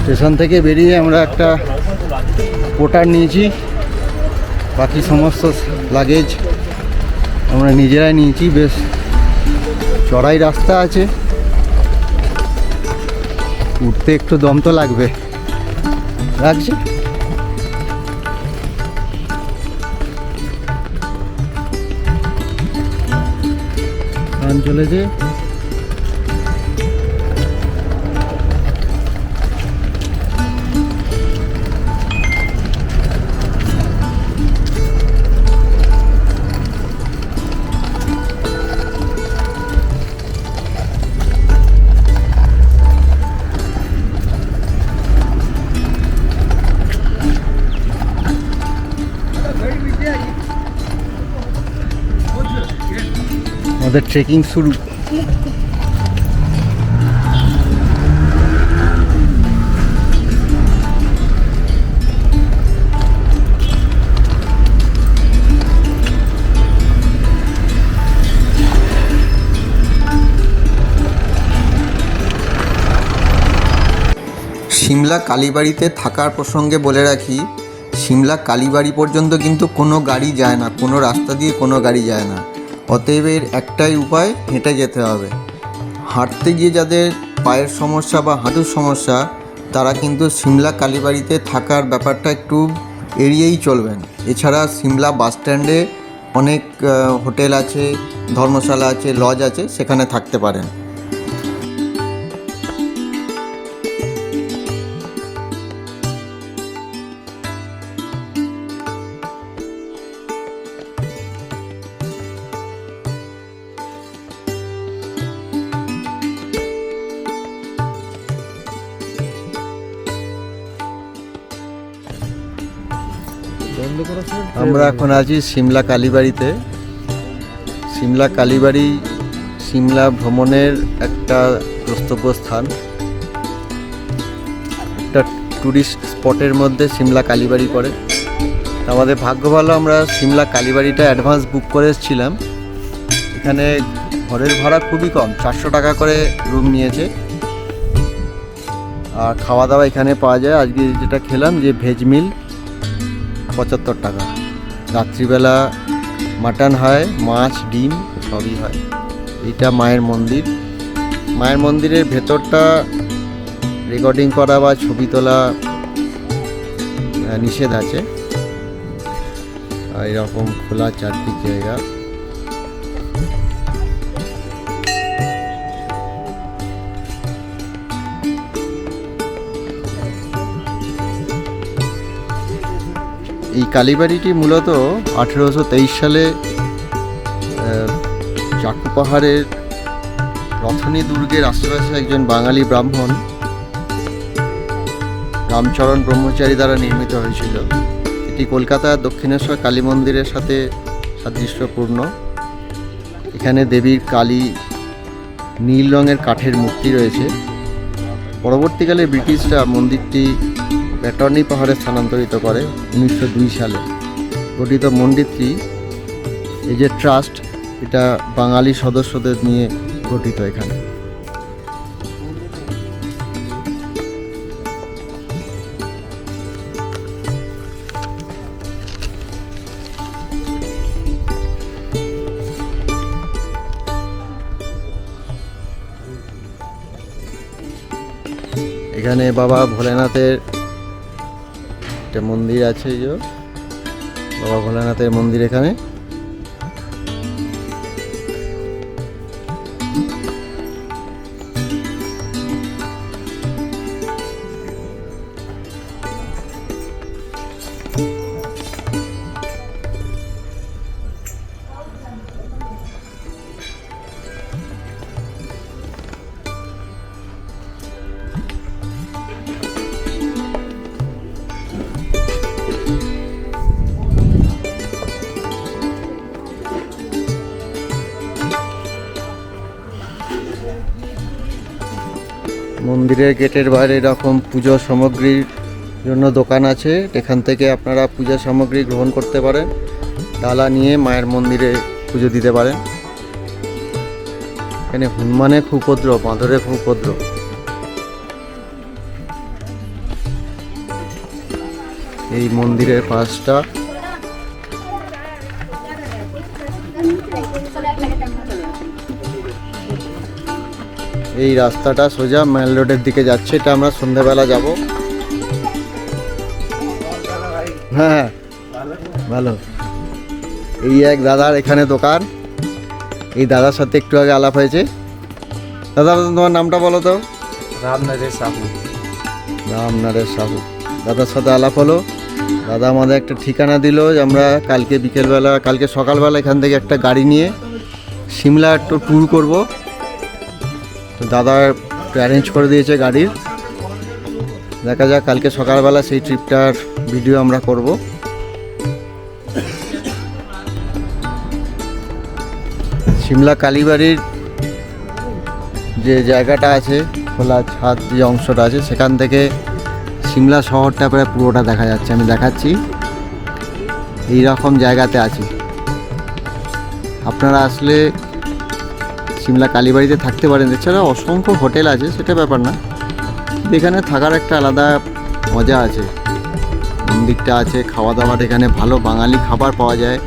Station থেকে বেরিয়ে আমরা একটা পোটার নিয়েছি। বাকি সমস্ত লাগেজ আমরা নিজেরাই নিয়েছি। বেশ চড়াই রাস্তা আছে। উঠতে একটু দম তো লাগবে। লাগছে গান চলেছে আমাদের ট্রেকিং শুরু। সিমলা কালীবাড়িতে থাকার প্রসঙ্গে বলে রাখি সিমলা কালীবাড়ি পর্যন্ত কিন্তু কোনো গাড়ি যায় না, কোনো রাস্তা দিয়ে কোনো গাড়ি যায় না। অতএব এর একটাই উপায়, হেঁটে যেতে হবে। হাঁটতে গিয়ে যাদের পায়ের সমস্যা বা হাঁটুর সমস্যা, তারা কিন্তু সিমলা কালীবাড়িতে থাকার ব্যাপারটা একটু এড়িয়েই চলবেন। এছাড়া সিমলা বাসস্ট্যান্ডে অনেক হোটেল আছে, ধর্মশালা আছে, লজ আছে, সেখানে থাকতে পারেন। আমরা এখন আছি সিমলা কালীবাড়িতে। সিমলা কালীবাড়ি সিমলা ভ্রমণের একটা দ্রষ্টব্য স্থান একটা ট্যুরিস্ট স্পটের মধ্যে সিমলা কালীবাড়ি পড়ে। আমাদের ভাগ্য ভালো, আমরা সিমলা কালীবাড়িটা অ্যাডভান্স বুক করে এসেছিলাম। এখানে ঘরের ভাড়া খুবই কম, চারশো টাকা করে রুম নিয়েছে। আর খাওয়া দাওয়া এখানে পাওয়া যায়। আজকে যেটা খেলাম যে ভেজ মিল পঁচাত্তর টাকা। রাত্রিবেলা মাটন হয়, মাছ, ডিম, সবই হয়। এটা মায়ের মন্দির। মায়ের মন্দিরের ভেতরটা রেকর্ডিং করা বা ছবি তোলা নিষেধ আছে। এরকম খোলা চারটি জায়গা। এই কালীবাড়িটি মূলত আঠেরোশো তেইশ সালে চাকু পাহাড়ের রথনী দুর্গের আশেপাশে একজন বাঙালি ব্রাহ্মণ রামচরণ ব্রহ্মচারী দ্বারা নির্মিত হয়েছিল। এটি কলকাতার দক্ষিণেশ্বর কালী মন্দিরের সাথে সাদৃশ্যপূর্ণ। এখানে দেবীর কালী নীল রঙের কাঠের মূর্তি রয়েছে। পরবর্তীকালে ব্রিটিশরা মন্দিরটি ব্যাটর্নি পাহাড়ে স্থানান্তরিত করে উনিশশো দুই সালে। গঠিত মন্দিরটি এই যে ট্রাস্ট, এটা বাঙালি সদস্যদের নিয়ে গঠিত এখানে। এখানে বাবা ভোলেনাথের একটা মন্দির আছে যে। বাবা ভোলানাথের মন্দির এখানে। মন্দিরের গেটের বাইরে এরকম পুজো সামগ্রীর জন্য দোকান আছে। এখান থেকে আপনারা পূজা সামগ্রী গ্রহণ করতে পারেন। ডালা নিয়ে মায়ের মন্দিরে পুজো দিতে পারেন। এখানে হনুমানে খুব উপদ্রব, বাঁদরে খুব উপদ্রব। এই মন্দিরের পাশটা এই রাস্তাটা সোজা মেল রোডের দিকে যাচ্ছে এটা আমরা সন্ধ্যাবেলা যাব। হ্যাঁ ভালো। এই এক দাদার এখানে দোকান। এই দাদার সাথে একটু আগে আলাপ হয়েছে। দাদা তোমার নামটা বলো তো। রামনগর সাহু। রামনারের সাহু। দাদার সাথে আলাপ হলো। দাদা আমাদের একটা ঠিকানা দিল যে আমরা কালকে বিকেলবেলা কালকে সকালবেলা এখান থেকে একটা গাড়ি নিয়ে সিমলা একটু ট্যুর করব। দাদা অ্যারেঞ্জ করে দিয়েছে গাড়ির। দেখা যাক, কালকে সকালবেলা সেই ট্রিপটার ভিডিও আমরা করব। সিমলা কালীবাড়ির যে জায়গাটা আছে, খোলা ছাদ যে অংশটা আছে, সেখান থেকে সিমলা শহরটা প্রায় পুরোটা দেখা যাচ্ছে, আমি দেখাচ্ছি। এই রকম জায়গাতে আছি। আপনারা আসলে সিমলা কালীবাড়িতে থাকতে পারেন। এছাড়া অসংখ্য হোটেল আছে, সেটা ব্যাপার না। এখানে থাকার একটা আলাদা মজা আছে। মন্দিরটা আছে, খাওয়া দাওয়ার এখানে ভালো বাঙালি খাবার পাওয়া যায়।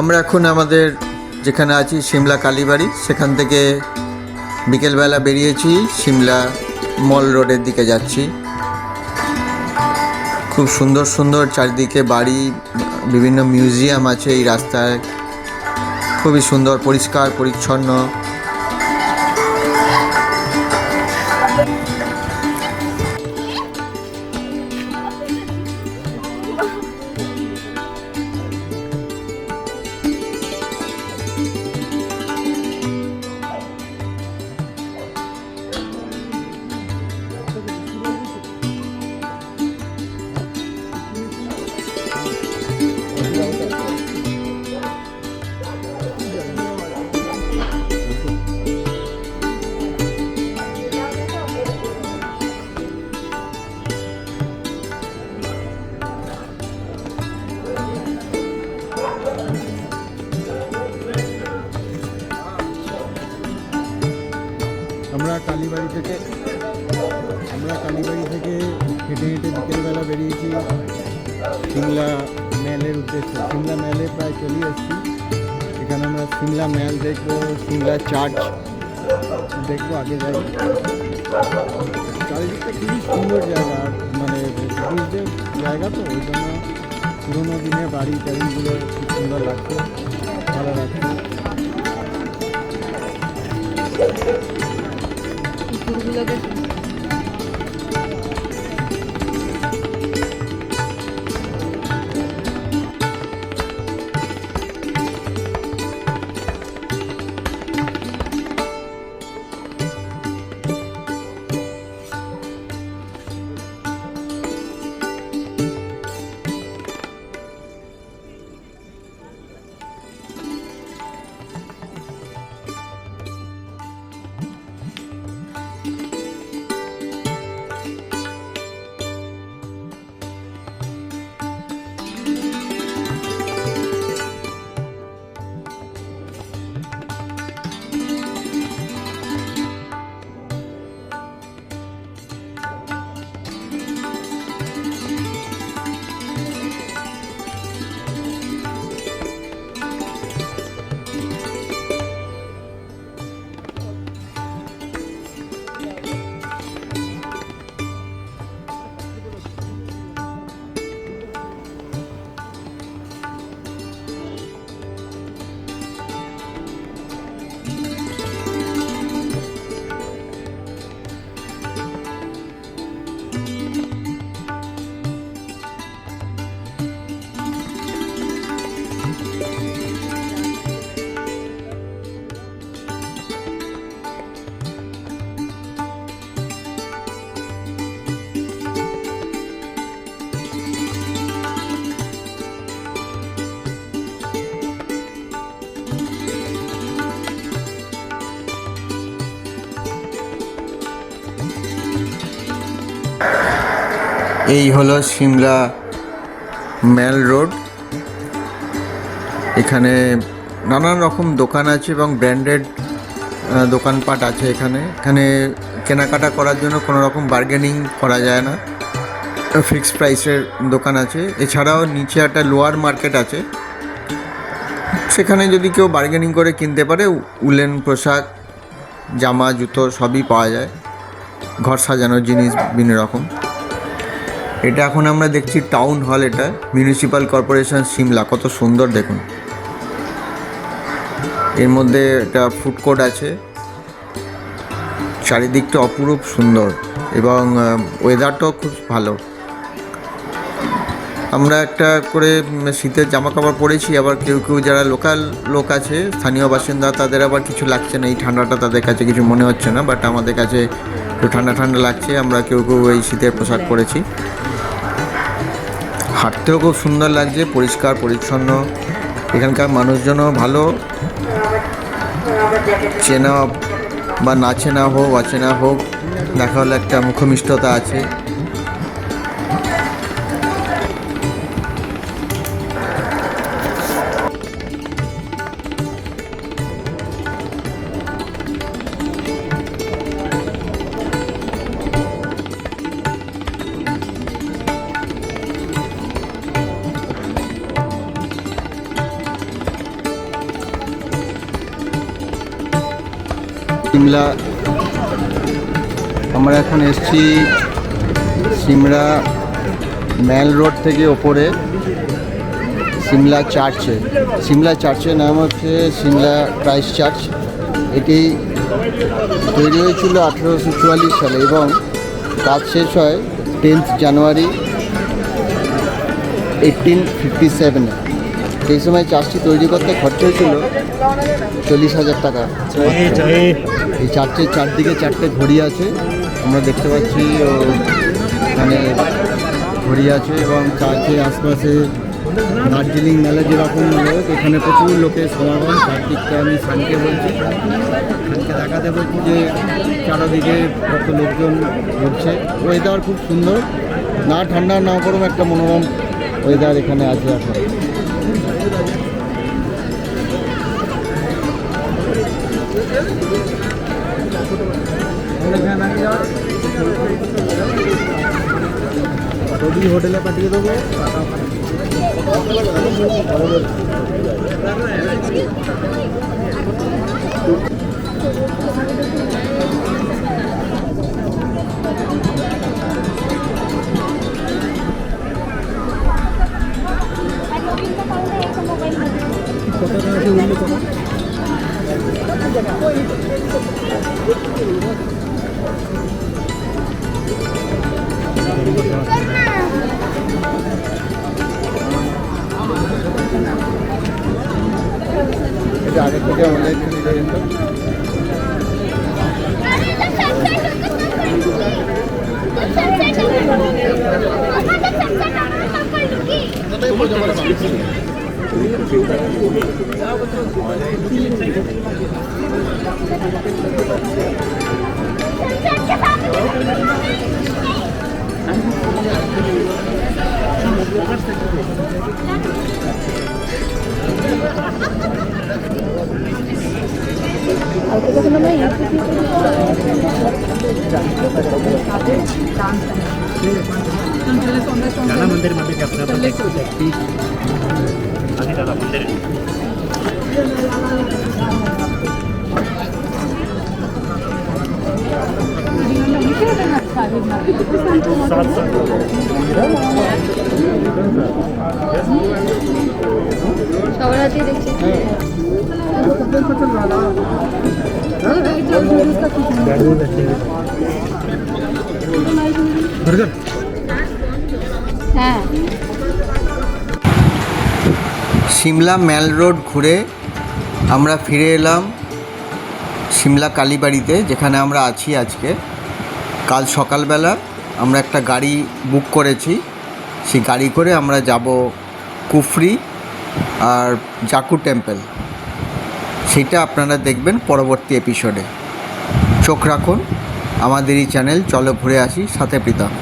আমরা এখন আমাদের যেখানে আছি, সিমলা কালীবাড়ি। সেখান থেকে বিকেলবেলা বেরিয়েছি, সিমলা মল রোডের দিকে যাচ্ছি। খুব সুন্দর সুন্দর চারিদিকে বাড়ি, বিভিন্ন মিউজিয়াম আছে এই রাস্তায়। খুবই সুন্দর, পরিষ্কার, পরিচ্ছন্ন। হেঁটে হেঁটে বিকেলবেলা বেরিয়েছি। সিমলা ম্যালের উদ্দেশ্যে। সিমলা ম্যালে প্রায় চলে এসেছি এখানে আমরা সিমলা ম্যাল দেখব, সিমলা চার্চ দেখব, আগে যাই। চারিদিকটা খুবই সুন্দর জায়গা। আর মানে ব্রিটিশদের জায়গা তো, ওই জন্য পুরোনো দিনের বাড়ি টাড়িগুলো খুব সুন্দর লাগছে, ভালো লাগছে। কুকুরগুলোকে এই হলো সিমলা ম্যাল রোড। এখানে নানান রকম দোকান আছে এবং ব্র্যান্ডেড দোকানপাট আছে এখানে। এখানে কেনাকাটা করার জন্য কোনো রকম বার্গেনিং করা যায় না। ফিক্সড প্রাইসের দোকান আছে। এছাড়াও নিচে একটা লোয়ার মার্কেট আছে। সেখানে যদি কেউ বার্গেনিং করে কিনতে পারে, উলেন পোশাক, জামা, জুতো সবই পাওয়া যায়। ঘর সাজানোর জিনিস বিভিন্ন রকম। এটা এখন আমরা দেখছি টাউন হল এটা মিউনিসিপ্যাল কর্পোরেশন সিমলা কত সুন্দর দেখুন। এর মধ্যে একটা ফুড কোর্ট আছে, চারিদিকটা অপরূপ সুন্দর এবং ওয়েদারটাও খুব ভালো। আমরা একটা করে শীতের জামা কাপড় পরেছি, আবার কেউ কেউ যারা লোকাল লোক আছে, স্থানীয় বাসিন্দা, তাদের আবার কিছু লাগছে না, এই ঠান্ডাটা তাদের কাছে কিছু মনে হচ্ছে না বাট আমাদের কাছে একটু ঠান্ডা ঠান্ডা লাগছে আমরা কেউ কেউ এই শীতের পোশাক পরেছি। হাঁটতেও খুব সুন্দর লাগছে পরিষ্কার পরিচ্ছন্ন। এখানকার মানুষজনও ভালো। চেনা বা না চেনা হোক অচেনা হোক দেখা হলে একটা মুখমিষ্টতা আছে। সিমলা। আমরা এখন এসছি সিমলা ম্যাল রোড থেকে ওপরে, সিমলা চার্চে। সিমলা চার্চের নাম হচ্ছে সিমলা ক্রাইস্ট চার্চ। এটি তৈরি হয়েছিল আঠেরোশো চুয়াল্লিশ সালে এবং কাজ শেষ হয় টেন্থ জানুয়ারি এইটিন ফিফটি সেভেনে। সেই সময় চার্চটি তৈরি করতে খরচ হয়েছিল চল্লিশ হাজার টাকা। এই চার্চের চারদিকে চারটে ঘড়ি আছে, আমরা দেখতে পাচ্ছি, ও মানে ঘড়ি আছে এবং চার্চের আশপাশে দার্জিলিং মেলা যেরকম লোক, এখানে প্রচুর লোকের সমাগম, চারদিকটা আমি সানকে বলছি। সানকে দেখাতে বলছি যে চারদিকে কত লোকজন ঘুরছে ওয়েদার খুব সুন্দর, না ঠান্ডা, না গরম, একটা মনোরম ওয়েদার এখানে আছে এখন। হোটেলে পাঠিয়ে দেবো কত টাকা থেকে online मंदिर मध्ये 안에다가 문대를 सात सौ सवराती देखिए बर्गर हाँ। সিমলা ম্যাল রোড ঘুরে আমরা ফিরে এলাম সিমলা কালীবাড়িতে, যেখানে আমরা আছি আজকে। কাল সকালবেলা আমরা একটা গাড়ি বুক করেছি। সেই গাড়ি করে আমরা যাব কুফরি আর জাকু টেম্পল। সেটা আপনারা দেখবেন পরবর্তী এপিসোডে চোখ রাখুন আমাদের এই চ্যানেল চলো ঘুরে আসি, সাথে প্রীতম।